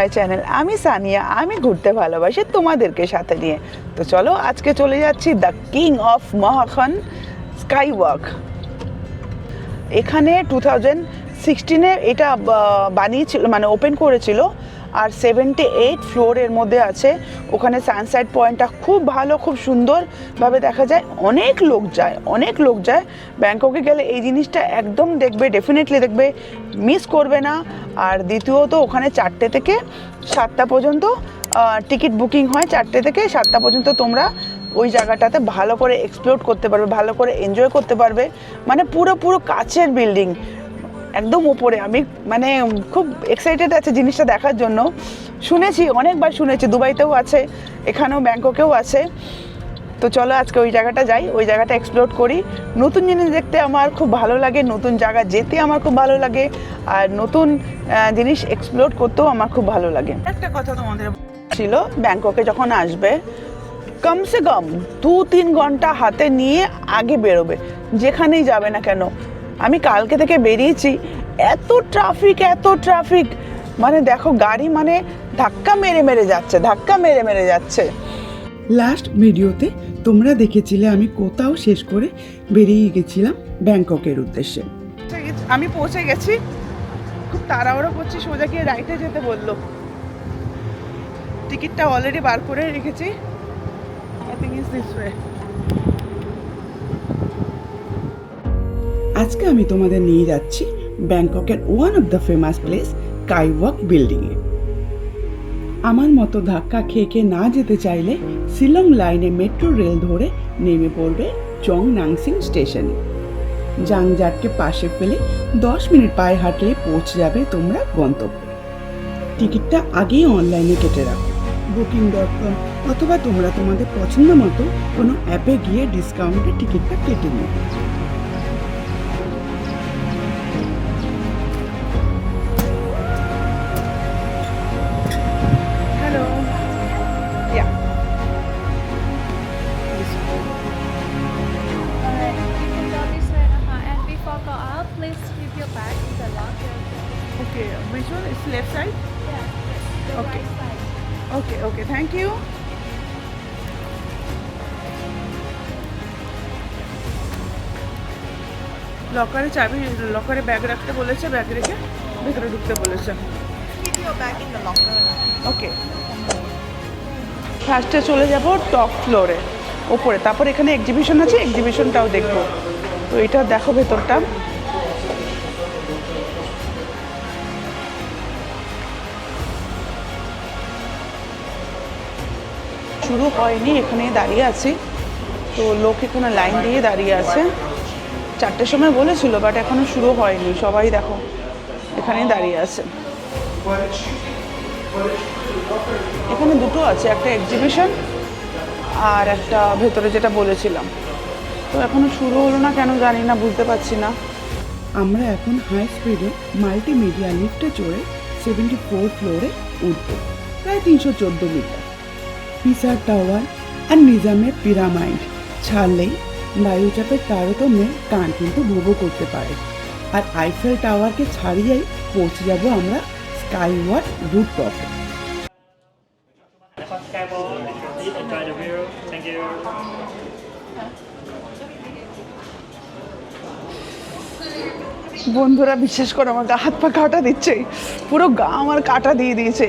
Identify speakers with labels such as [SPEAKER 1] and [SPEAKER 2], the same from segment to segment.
[SPEAKER 1] My channel আমি সানিয়া, আমি ঘুরতে ভালোবাসি তোমাদেরকে সাথে নিয়ে। তো চলো, আজকে চলে যাচ্ছি the king of Mahakhan sky walk এখানে টু থাউজেন্ড সিক্সটিনে এটা বানিয়েছিল মানে ওপেন করেছিল আর সেভেন্টি এইট ফ্লোরের মধ্যে আছে। ওখানে সানসাইড পয়েন্টটা খুব ভালো, খুব সুন্দরভাবে দেখা যায়। অনেক লোক যায়, অনেক লোক যায়। ব্যাংককে গেলে এই জিনিসটা একদম দেখবে ডেফিনেটলি দেখবে মিস করবে না। আর দ্বিতীয়ত ওখানে চারটে থেকে সাতটা পর্যন্ত টিকিট বুকিং হয়। চারটে থেকে সাতটা পর্যন্ত তোমরা ওই জায়গাটাতে ভালো করে এক্সপ্লোর করতে পারবে, ভালো করে এনজয় করতে পারবে। মানে পুরো পুরো কাচের বিল্ডিং একদম উপরে। আমি মানে খুব এক্সাইটেড আছে জিনিসটা দেখার জন্য। শুনেছি, অনেকবার শুনেছি, দুবাইতেও আছে, এখানেও ব্যাংককেও আছে। তো চলো আজকে ওই জায়গাটা যাই, ওই জায়গাটা এক্সপ্লোর করি। নতুন জিনিস দেখতে আমার খুব ভালো লাগে, নতুন জায়গা যেতে আমার খুব ভালো লাগে, আর নতুন জিনিস এক্সপ্লোর করতেও আমার খুব ভালো লাগে। একটা কথা তোমাদের ছিল, ব্যাংককে যখন আসবে, কমসে কম দু তিন ঘণ্টা হাতে নিয়ে আগে বেরোবে, যেখানেই যাবে না কেন আমি কালকে থেকে বেরিয়েছি। এত ট্রাফিক এত ট্রাফিক মানে দেখো গাড়ি মানে ধাক্কা মেরে মেরে যাচ্ছে ধাক্কা মেরে মেরে যাচ্ছে।
[SPEAKER 2] লাস্ট ভিডিওতে তোমরা দেখেছিলে আমি কোথাও শেষ করে বেরিয়ে গেছিলাম ব্যাংককের উদ্দেশ্যে।
[SPEAKER 1] আমি পৌঁছে গেছি। খুব তাড়াহুড়ো করছি সোজা গিয়ে রাইটে যেতে বলল। টিকিটটা অলরেডি বার করে রেখেছি। I think is this way
[SPEAKER 2] আজকে আমি তোমাদের নিয়ে যাচ্ছি ব্যাংককের one of the famous place skywalk বিল্ডিংয়ে আমার মতো ধাক্কা খেয়ে খেয়ে না যেতে চাইলে শিলং লাইনে মেট্রো রেল ধরে নেমে পড়বে চং নাংসিং স্টেশনে জাংজাটকে পাশে ফেলে দশ মিনিট পায়ে হাঁটলে পৌঁছে যাবে তোমরা গন্তব্যে। টিকিটটা আগেই অনলাইনে কেটে রাখো। বুকিং ডট কম অথবা তোমরা তোমাদের পছন্দ মতো কোনো অ্যাপে গিয়ে ডিসকাউন্টে টিকিটটা কেটে নেবে
[SPEAKER 1] লকারে চাবি লকারে ব্যাগ রাখতে বলেছে ব্যাগ রেখে ভেতরে ঢুকতে বলেছে। ওকে। ফার্স্টে চলে যাব টপ ফ্লোরে ওপরে। তারপর এখানে এক্সিবিশন আছে এক্সিবিশনটাও দেখব। তো এটা দেখো ভেতরটা। শুরু হয়নি এখানে দাঁড়িয়ে আছি। তো লোক এখানে লাইন দিয়ে দাঁড়িয়ে আছে। চারটের সময় বলেছিল বাট এখনও শুরু হয়নি। সবাই দেখো, এখানেই দাঁড়িয়ে আছে। এখানে দুটো আছে, একটা এক্সিবিশন আর একটা ভেতরে যেটা বলেছিলাম। তো এখনও শুরু হলো না কেন জানি না, বুঝতে পারছি না।
[SPEAKER 2] আমরা এখন হাই স্পিডে মাল্টিমিডিয়া লিফটে চড়ে সেভেন্টি ফোর ফ্লোরে উঠব, প্রায় তিনশো চোদ্দ মিটার। পিসার টাওয়ার আর নিজামের পিরামাইড ছাড়লেই বায়ুচাপের তারতম্যে কান কিন্তু ভোগও করতে পারে। আর আইফেল টাওয়ারকে ছাড়িয়েই পৌঁছে যাব আমরা স্কাই ওয়াট রুট টপে.
[SPEAKER 1] বন্ধুরা, বিশ্বাস করো, আমার গা হাত পা কাটা দিচ্ছে পুরো গা আমার কাটা দিয়ে দিয়েছে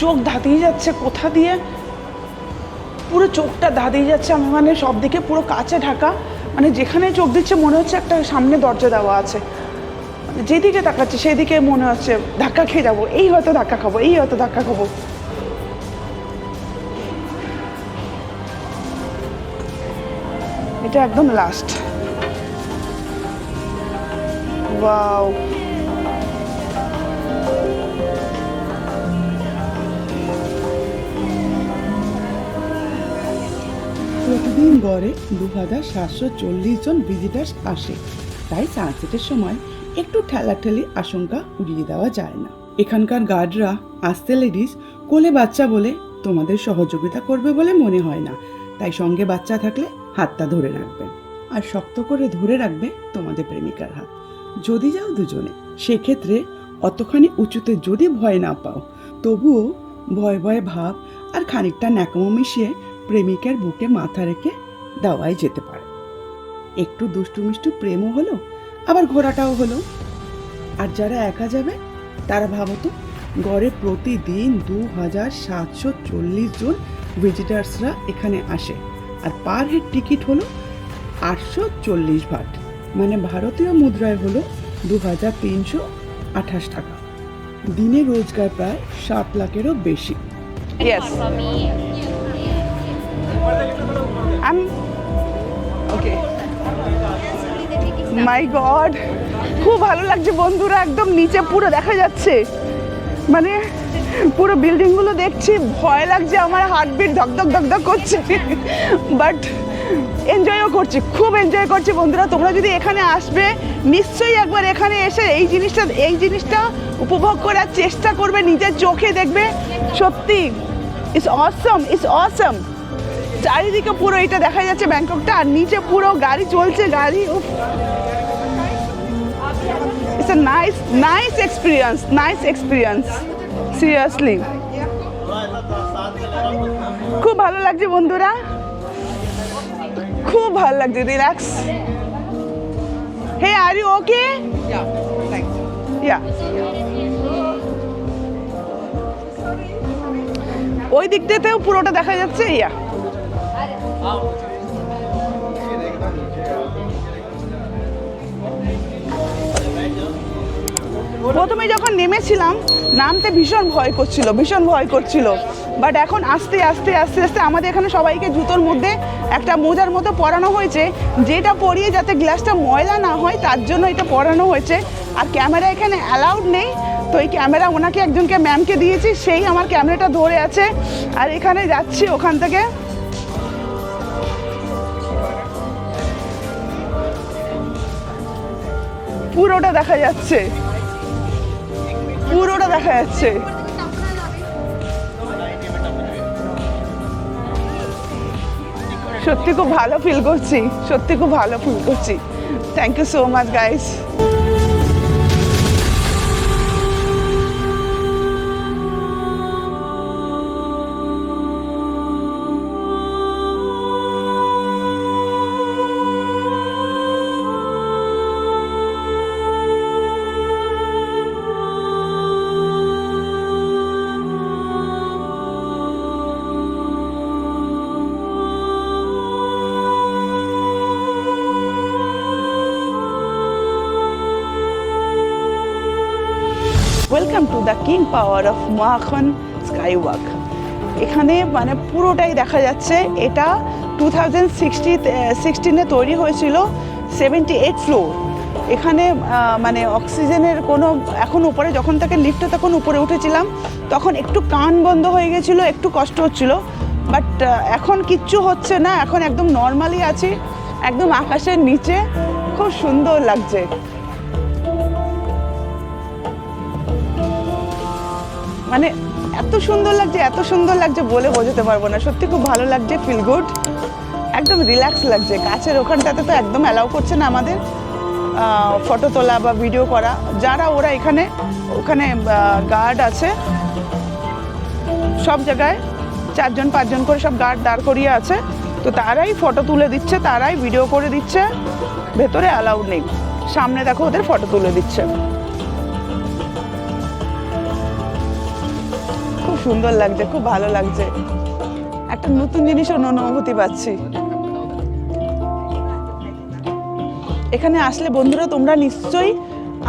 [SPEAKER 1] চোখ ধাঁধিয়ে যাচ্ছে, কোথা দিয়ে? পুরো চোখটা ধাঁধিয়ে যাচ্ছে আমি মানে সব দিকে পুরো কাছে ঢাকা। মানে যেখানে চোখ দিচ্ছে, মনে হচ্ছে একটা সামনে দরজা দেওয়া আছে। মানে যেদিকে তাকাচ্ছি, সেদিকে মনে হচ্ছে ধাক্কা খেয়ে যাব। এই হয়তো ধাক্কা খাব, এই হয়তো ধাক্কা খাব। এটা একদম লাস্ট ওয়াও
[SPEAKER 2] প্রতিদিন গড়ে দু হাজার সাতশো চল্লিশ জন ভিজিটার্স আসে। তাই সানসেটের সময় একটু ঠেলাঠেলি আশঙ্কা উড়িয়ে দেওয়া যায় না। এখানকার গার্ডরা আসতে লেডিস কোলে বাচ্চা বলে তোমাদের সহযোগিতা করবে বলে মনে হয় না। তাই সঙ্গে বাচ্চা থাকলে হাতটা ধরে রাখবে আর শক্ত করে ধরে রাখবে তোমাদের প্রেমিকার হাত। যদি যাও দুজনে, সেক্ষেত্রে অতখানি উঁচুতে যদি ভয় না পাও, তবুও ভয় ভয় ভাব আর খানিকটা ন্যাকমো মিশিয়ে প্রেমিকের বুকে মাথা রেখে দেওয়াই যেতে পারে। একটু দুষ্টু মিষ্টু প্রেমও হলো আবার ঘোরাটাও হলো। আর যারা একা যাবে তারা ভাবতো গড়ে প্রতিদিন দু হাজার সাতশো চল্লিশ জন ভিজিটার্সরা এখানে আসে আর পার হেড টিকিট হলো আটশো চল্লিশ ভাট মানে ভারতীয় মুদ্রায় হলো দু হাজার তিনশো আঠাশ টাকা। দিনে রোজগার প্রায় সাত লাখেরও বেশি।
[SPEAKER 1] আম ওকে মাই গড খুব ভালো লাগছে বন্ধুরা একদম নিচে পুরো দেখা যাচ্ছে। মানে পুরো বিল্ডিংগুলো দেখছি ভয় লাগছে আমার হার্টবিট ধকধক ধকধক করছে। বাট এনজয়ও করছি খুব এনজয় করছি বন্ধুরা। তোমরা যদি এখানে আসবে নিশ্চয়ই একবার এখানে এসে এই জিনিসটা এই জিনিসটা উপভোগ করার চেষ্টা করবে নিজের চোখে দেখবে। সত্যি ইটস অসম ইটস অসম চারিদিকে পুরো এটা দেখা যাচ্ছে ব্যাংককটা, আর নিচে পুরো গাড়ি চলছে, গাড়ি it's a nice nice experience nice experience seriously খুব ভালো লাগছে বন্ধুরা। খুব ভালো লাগছে relax hey are you okay ইয়া ওই দিকটাতেও পুরোটা দেখা যাচ্ছে ইয়া প্রথমে যখন নেমেছিলাম, নামতে ভীষণ ভয় করছিল, ভীষণ ভয় করছিল। বাট এখন আস্তে আস্তে আস্তে আস্তে আমাদের এখানে সবাইকে জুতোর মধ্যে একটা মোজার মতো পরানো হয়েছে, যেটা পরিয়ে যাতে গ্লাসটা ময়লা না হয়, তার জন্য এটা পরানো হয়েছে। আর ক্যামেরা এখানে অ্যালাউড নেই, তো এই ক্যামেরা ওনাকে, একজনকে ম্যামকে দিয়েছি, সেই আমার ক্যামেরাটা ধরে আছে। আর এখানে যাচ্ছি ওখান থেকে। পুরোটা দেখা যাচ্ছে। পুরোটা দেখা যাচ্ছে। সত্যি খুব ভালো ফিল করছি। সত্যি খুব ভালো ফিল করছি। Thank you so much guys to the King Power of মাখন স্কাই ওয়াক এখানে মানে পুরোটাই দেখা যাচ্ছে। এটা টু থাউজেন্ড সিক্সটি সিক্সটিনে তৈরি হয়েছিল সেভেন্টি এইট ফ্লোর এখানে মানে অক্সিজেনের কোনো, এখন উপরে যখন তাকে লিফটে তখন উপরে উঠেছিলাম, তখন একটু কান বন্ধ হয়ে গেছিল, একটু কষ্ট হচ্ছিল। বাট এখন কিচ্ছু হচ্ছে না, এখন একদম নর্মালি আছি, একদম আকাশের নিচে। খুব সুন্দর লাগছে। মানে এত সুন্দর লাগছে, এত সুন্দর লাগছে বলে বোঝাতে পারব না। সত্যি খুব ভালো লাগছে ফিল গুড একদম রিল্যাক্স লাগছে। কাছের ওখানটাতে তো একদম অ্যালাউ করছে না আমাদের ফটো তোলা বা ভিডিও করা। যারা ওরা এখানে, ওখানে গার্ড আছে, সব জায়গায় চারজন, পাঁচজন করে সব গার্ড দাঁড় করিয়ে আছে। তো তারাই ফটো তুলে দিচ্ছে, তারাই ভিডিও করে দিচ্ছে। ভেতরে অ্যালাউড নেই। সামনে দেখো ওদের ফটো তুলে দিচ্ছে। সুন্দর লাগছে, খুব ভালো লাগছে। একটা নতুন জিনিস অনুভূতি পাচ্ছি। এখানে আসলে বন্ধুরা, তোমরা নিশ্চয়ই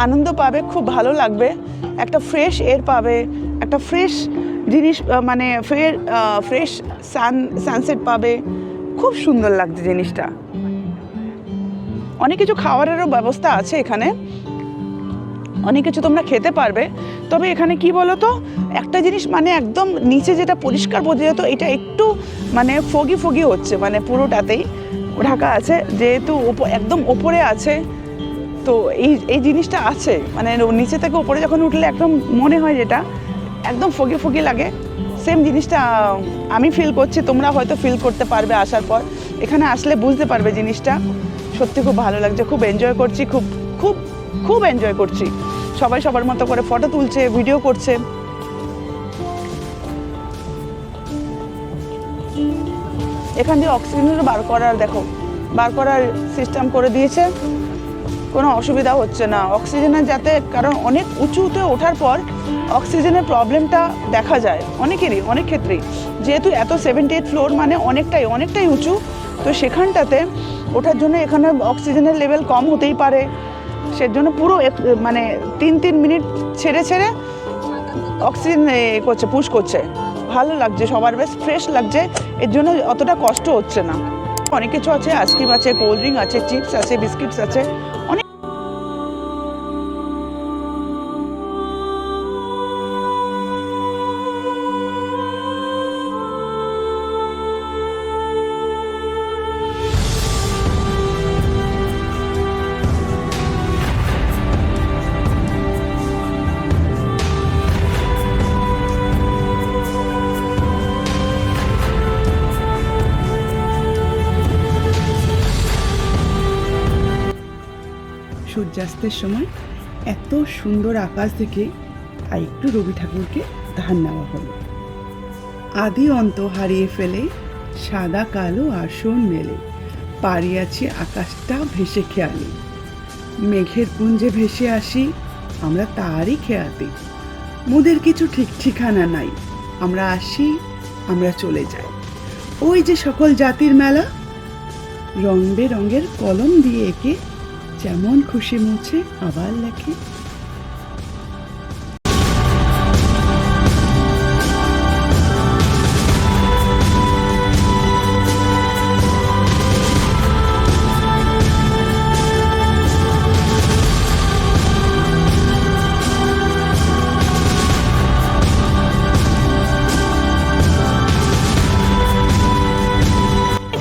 [SPEAKER 1] আনন্দ পাবে, খুব ভালো লাগবে। একটা ফ্রেশ এর পাবে, একটা ফ্রেশ জিনিস মানে ফ্রের ফ্রেশ সান সানসেট পাবে। খুব সুন্দর লাগছে জিনিসটা। অনেক কিছু খাওয়ারেরও ব্যবস্থা আছে এখানে। অনেক কিছু তোমরা খেতে পারবে। তবে এখানে কি বলো তো একটা জিনিস মানে একদম নিচে যেটা পরিষ্কার যেত, এটা একটু মানে ফগি ফগি হচ্ছে মানে পুরোটাতেই ঢাকা আছে। যেহেতু একদম ওপরে আছে, তো এই এই জিনিসটা আছে। মানে নিচে থেকে ওপরে যখন উঠলে একদম মনে হয় যেটা, একদম ফগি ফগি লাগে। সেম জিনিসটা আমি ফিল করছি, তোমরা হয়তো ফিল করতে পারবে আসার পর। এখানে আসলে বুঝতে পারবে জিনিসটা। সত্যি খুব ভালো লাগছে, খুব এনজয় করছি, খুব খুব খুব এনজয় করছি। সবাই সবার মতো করে ফটো তুলছে ভিডিও করছে। এখান দিয়ে অক্সিজেনের বার করার, দেখো, বার করার সিস্টেম করে দিয়েছে। কোনো অসুবিধা হচ্ছে না। অক্সিজেনের যাতে, কারণ অনেক উঁচুতে ওঠার পর অক্সিজেনের প্রবলেমটা দেখা যায় অনেকেরই, অনেক ক্ষেত্রেই। যেহেতু এত সেভেন্টি এইট ফ্লোর মানে অনেকটাই অনেকটাই উঁচু, তো সেখানটাতে ওঠার জন্য এখানে অক্সিজেনের লেভেল কম হতেই পারে। সেজন্য পুরো মানে তিন তিন মিনিট ছেড়ে ছেড়ে অক্সিজেন করছে পুশ করছে। ভালো লাগছে, সবার বেশ ফ্রেশ লাগছে। এর জন্য অতটা কষ্ট হচ্ছে না। অনেক কিছু আছে আইসক্রিম আছে কোল্ড ড্রিঙ্ক আছে চিপস আছে বিস্কিটস আছে। অনেক
[SPEAKER 2] সূর্যাস্তের সময় এত সুন্দর আকাশ দেখে আর একটু রবি ঠাকুরকে ধান নেওয়া হলো। আদি অন্ত হারিয়ে ফেলে সাদা, কালো আসন মেলে। পাড়িয়াছি আকাশটা ভেসে খেয়ালে। মেঘের পুঞ্জে ভেসে আসি আমরা তারই খেয়াতে। মোদের কিছু ঠিক ঠিকানা নাই। আমরা আসি, আমরা চলে যাই। ওই যে সকল জাতির মেলা। রং বেরঙের কলম দিয়ে এঁকে যেমন খুশি মুছে আবার লেখে।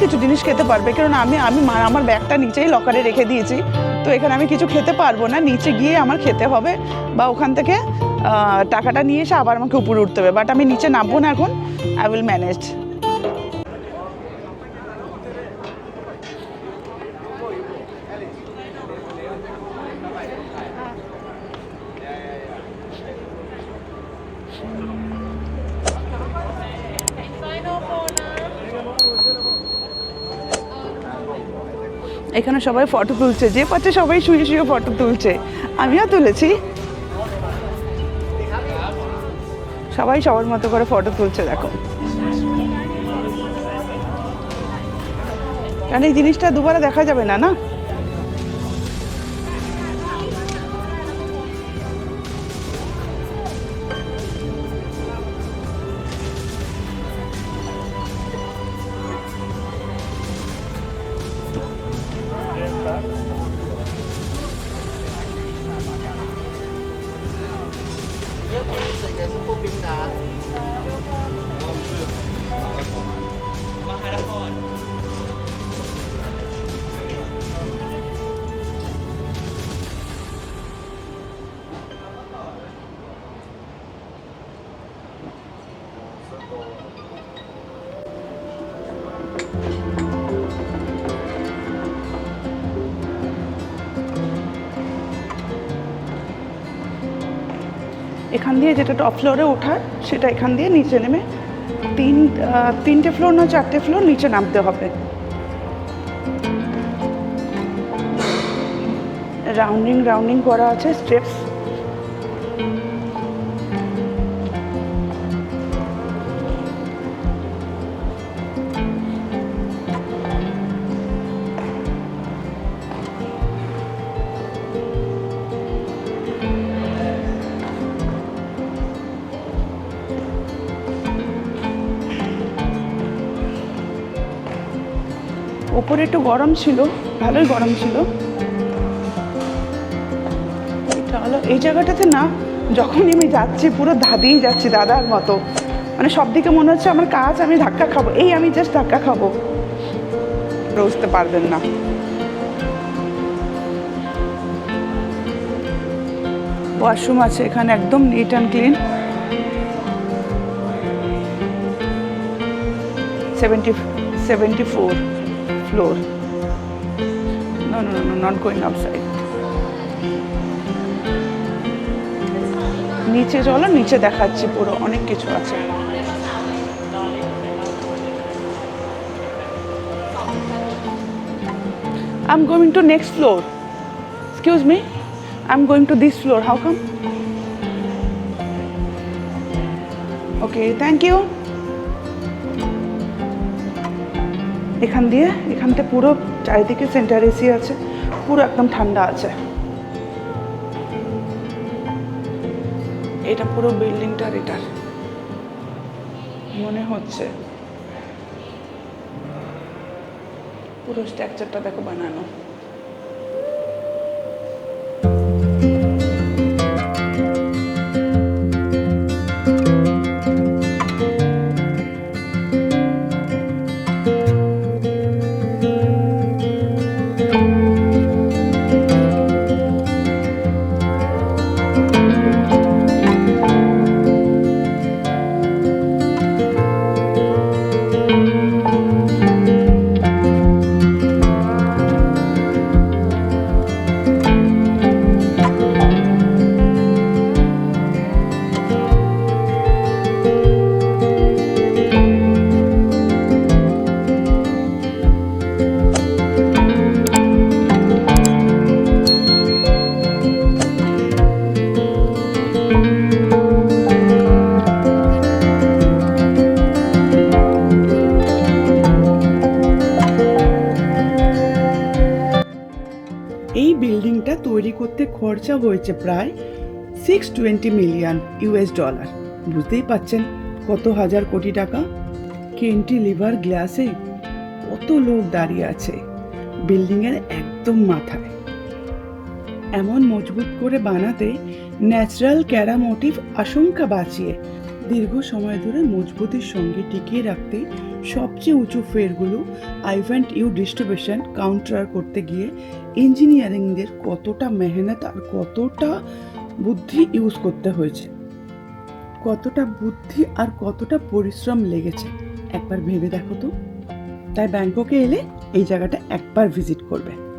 [SPEAKER 1] কিছু জিনিস খেতে পারবে কারণ আমি আমি আমার ব্যাগটা নিচেই লকারে রেখে দিয়েছি। তো এখানে আমি কিছু খেতে পারব না। নিচে গিয়ে আমার খেতে হবে বা ওখান থেকে টাকাটা নিয়ে এসে আবার আমাকে উপরে উঠতে হবে। বাট আমি নিচে নামবো না এখন। আই উইল ম্যানেজ এখানে সবাই ফটো তুলছে, যে পাচ্ছে সবাই শুয়ে শুয়ে ফটো তুলছে। আমিও তুলেছি। সবাই সবার মতো করে ফটো তুলছে, দেখো। কারণ এই জিনিসটা দুবারে দেখা যাবে না না? এখান দিয়ে যেটা টপ ফ্লোরে ওঠার, সেটা এখান দিয়ে নিচে নেমে তিন তিনটে ফ্লোর না, চারটে ফ্লোর নিচে নামতে হবে। রাউন্ডিং রাউন্ডিং করা আছে স্টেপস ওপরে একটু গরম ছিল, ভালোই গরম ছিল। এই জায়গাটাতে না যখনই আমি যাচ্ছি, পুরো ধাঁধিয়েই যাচ্ছি দাদার মতো। মানে সব দিকে মনে হচ্ছে আমার কাজ, আমি ধাক্কা খাব। এই আমি জাস্ট ধাক্কা খাব। বুঝতে পারবেন না। ওয়াশরুম আছে এখানে একদম neat and clean seventy seventy four No, no, no, no, not going outside. নিচে চলো নিচে দেখাচ্ছি পুরো অনেক কিছু আছে I'm going to next floor. Excuse me. I'm going to this floor. How come? Okay, thank you. এখান দিয়ে এখানতে পুরো চারিদিকে সেন্টার এসি আছে, পুরো একদম ঠান্ডা আছে। এটা পুরো বিল্ডিংটার এটার। মনে হচ্ছে। পুরো স্ট্রাকচারটা দেখো বানানো।
[SPEAKER 2] তৈরি করতে খরচা হয়েছে প্রায় six twenty million US dollar বুঝতেই পাচ্ছেন কত হাজার কোটি টাকা? কেন্টি লিভার গ্লাসে কত লোক দাঁড়িয়ে আছে বিল্ডিংয়ের একদম মাথায়। এমন মজবুত করে বানাতে ন্যাচারাল ক্যারামোটিভ আশঙ্কা বাঁচিয়ে দীর্ঘ সময় ধরে মজবুতির সঙ্গে টিকিয়ে রাখতে সবচেয়ে উঁচু ফেরগুলো আইভেন্ট ইউ ডিস্ট্রিবিউশন কাউন্টার করতে গিয়ে ইঞ্জিনিয়ারিংদের কতটা মেহনত আর কতটা বুদ্ধি ইউজ করতে হয়েছে? কতটা বুদ্ধি আর কতটা পরিশ্রম লেগেছে? একবার ভেবে দেখো তো। তাই ব্যাংককে এলে এই জায়গাটা একবার ভিজিট করবে।